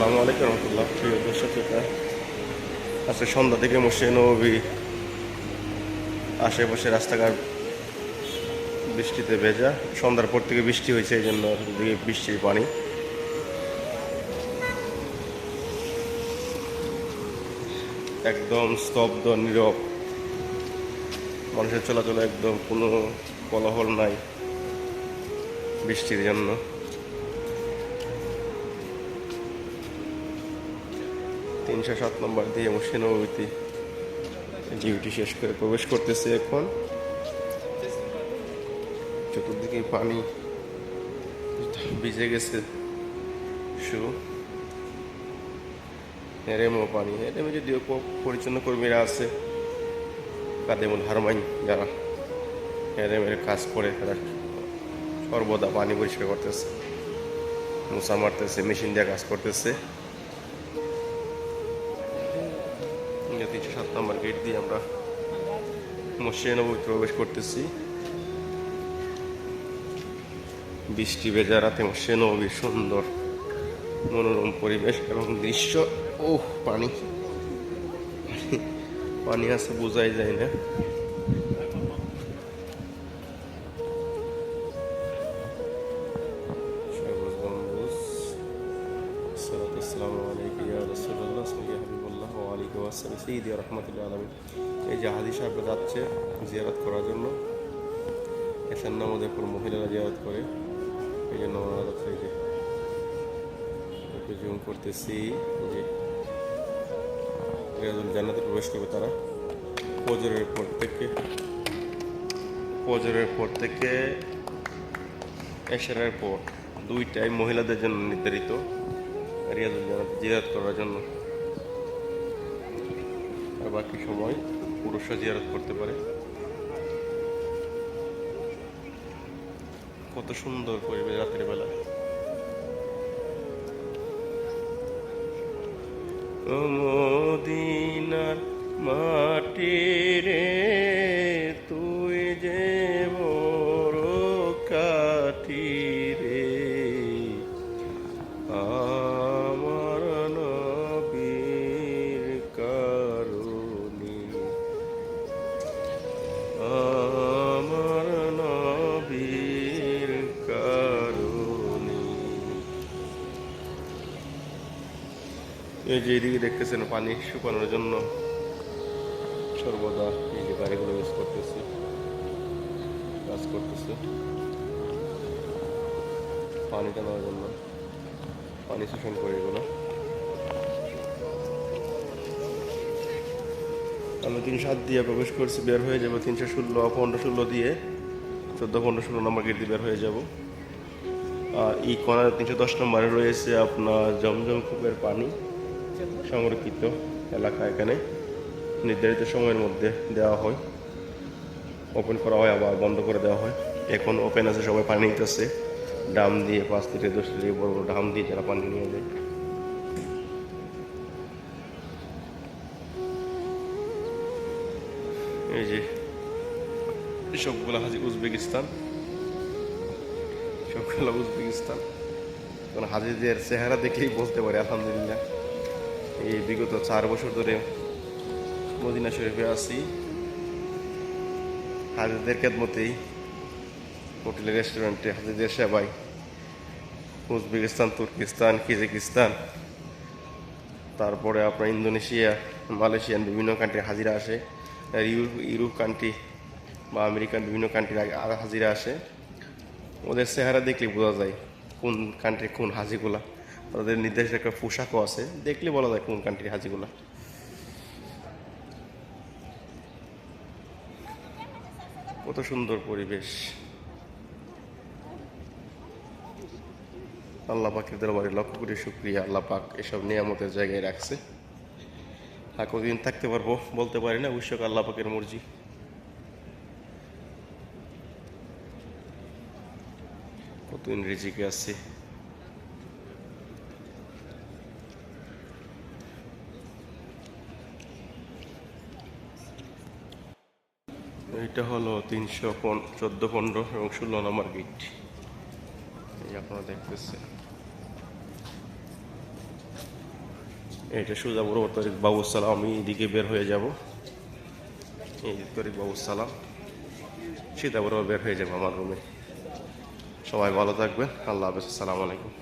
আসসালামু আলাইকুম রহমতুল্লাহ, প্রিয় দর্শক আজকে সন্ধ্যা থেকে মসে নবী আশেপাশে রাস্তাঘাট বৃষ্টিতে ভেজা। সন্ধ্যার পর থেকে বৃষ্টি হয়েছে, এই জন্য বৃষ্টির পানি। একদম স্তব্ধ, নীরব। মানুষের চলাচল একদম কোনো কোলাহল নাই বৃষ্টির জন্য। তিনশো সাত নম্বর দিয়ে মুর্শিদাবাদী ডিউটি শেষ করে প্রবেশ করতেছে এখন। চতুর্দিকে পানি ভিজে গেছে। শু। এরেমও পানি। এরেমে যদিও পরিচ্ছন্ন কর্মীরা আছে কাদেমুল হারমাইন যারা এরেমের কাজ করে, তারা সর্বদা পানি পরিষ্কার করতেছে। মশা মারতেছে, মেশিন দিয়ে কাজ করতেছে। নম্বর গেট দিয়ে আমরা মসজিদ প্রবেশ করতেছি। বৃষ্টি ভেজা রাতে মসজিদ নবী সুন্দর, মনোরম পরিবেশ এবং দৃশ্য। ও পানি। পানি আছে, বোঝাই যায় না। الصلاة والسلام عليك يا رسول الله يا حبيب الله وعليك ওয়াসাল্লাম সৈয়দি রহমতুল্লাহ আলমিন এই যে হাদি সাহেব যাচ্ছে জিয়ারত করার জন্য এসার নামাজে পর মহিলারা জিয়ারত করে এই জন্য ওনারা যাচ্ছে এই যে একটু জুম করতেছি এই যে রিয়াজুল জান্নাতে প্রবেশ করবে তারা ফজরের পর থেকে ফজরের পর থেকে এশারের পর দুইটাই মহিলাদের জন্য নির্ধারিত রিয়াজুল জিয়ারত করার জন্য। আর বাকি সময় পুরুষরা জিয়ারত করতে পারে। কত সুন্দর পরিবেশ রাতের বেলা। মদিনার মাটি এই যে এদিকে দেখতেছেন পানি শুকানোর জন্য সর্বদা এই যে গাড়িগুলো ইউজ করতেছি, কাজ করতেছে। পানি টানার জন্য, পানি শোষণ করে এগুলো। আমি তিনশো সাত দিয়ে প্রবেশ করছি, বের হয়ে যাব তিনশো ষোলো, পনেরো ষোলো দিয়ে, চোদ্দ, পনেরো ষোলো নম্বর গেট দিয়ে বের হয়ে যাব। আর এই কর্নার তিনশো দশ নম্বরে রয়েছে আপনার জমজম কূপের পানি। সংরক্ষিত এলাকা এখানে। নির্ধারিত সময়ের মধ্যে দেওয়া হয়। ওপেন করা হয়, আবার বন্ধ করে দেওয়া হয়। এখন ওপেন আছে, সবাই পানি নিতেছে। ডাম দিয়ে, পাঁচ থেকে দশ লিটার বড় বড় ডাম দিয়ে যারা পানি নিয়ে যায়। এই যে সবগুলো হাজি উজবেকিস্তান। সবগুলো উজবেকিস্তান। কারণ হাজিদের চেহারা দেখলেই বলতে পারি, আলহামদুলিল্লাহ। এই বিগত চার বছর ধরে মদিনা শরীফে আছি। হাজিদের খেদমতেই হোটেলের রেস্টুরেন্টে হাজিদের সেবাই উজবেকিস্তান, তুর্কিস্তান কিজিকিস্তান তারপরে আপনার ইন্দোনেশিয়া, মালয়েশিয়ান বিভিন্ন কান্ট্রি হাজিরা আসে। ইউরোপ ইউরোপ কান্ট্রি বা আমেরিকান বিভিন্ন কান্ট্রির হাজিরা আসে। ওদের চেহারা দেখলে বোঝা যায় কোন কান্ট্রি কোন হাজিগুলা। তাদের নির্দিষ্ট একটা পোশাকও আছে। দেখলে বলা যায় কোন কান্ট্রির হাজিগুলা। কত সুন্দর পরিবেশ। আল্লাহ পাকের দরবারে লক্ষ কোটি শুক্রিয়া। আল্লাহ পাক এসব নিয়ামতের জায়গায় রাখছে। আর কতদিন থাকতে পারব বলতে পারি না অবশ্য আল্লাহ পাকের মর্জি। কতদিন রিজিকে আছে? এটা হলো তিনশো চোদ্দ পনেরো এবং ষোলো নম্বর গেট এই আপনারা দেখতেছেন। এটা সোজা বড় তরিক বাবু সালাম, আমি এদিকে বের হয়ে যাব। এই তরিক বাবু সালাম বড় বের হয়ে যাব আমার রুমে সবাই ভালো থাকবেন, আল্লাহ হাফেজ, আসসালামু আলাইকুম।